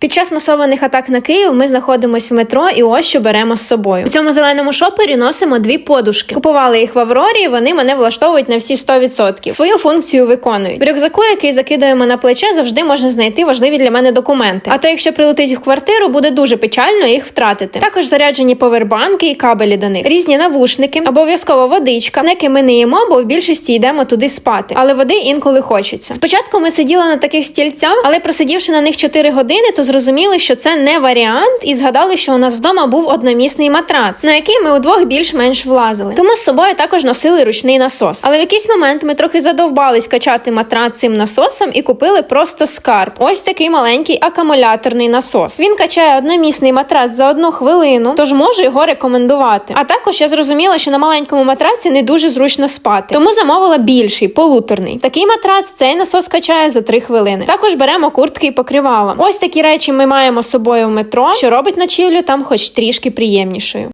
Під час масованих атак на Київ ми знаходимося в метро і ось що беремо з собою. У цьому зеленому шопері носимо дві подушки. Купували їх в Аврорі, вони мене влаштовують на всі 100%. Свою функцію виконують. В рюкзаку, який закидуємо на плече, завжди можна знайти важливі для мене документи. А то, якщо прилетить в квартиру, буде дуже печально їх втратити. Також заряджені повербанки і кабелі до них, різні навушники, обов'язково водичка. Снеки ми не їмо, бо в більшості йдемо туди спати. Але води інколи хочеться. Спочатку ми сиділи на таких стільцях, але просидівши на них 4 години, то зрозуміли, що це не варіант, і згадали, що у нас вдома був одномісний матрац, на який ми удвох більш-менш влазили. Тому з собою також носили ручний насос. Але в якийсь момент ми трохи задовбались качати матрац цим насосом і купили просто скарб. Ось такий маленький акумуляторний насос. Він качає одномісний матрац за одну хвилину, тож можу його рекомендувати. А також я зрозуміла, що на маленькому матраці не дуже зручно спати, тому замовила більший, полуторний. Такий матрац цей насос качає за 3 хвилини. Також беремо куртки і покривала. Ось такі речі ми маємо з собою метро, що робить ночівлю там хоч трішки приємнішою.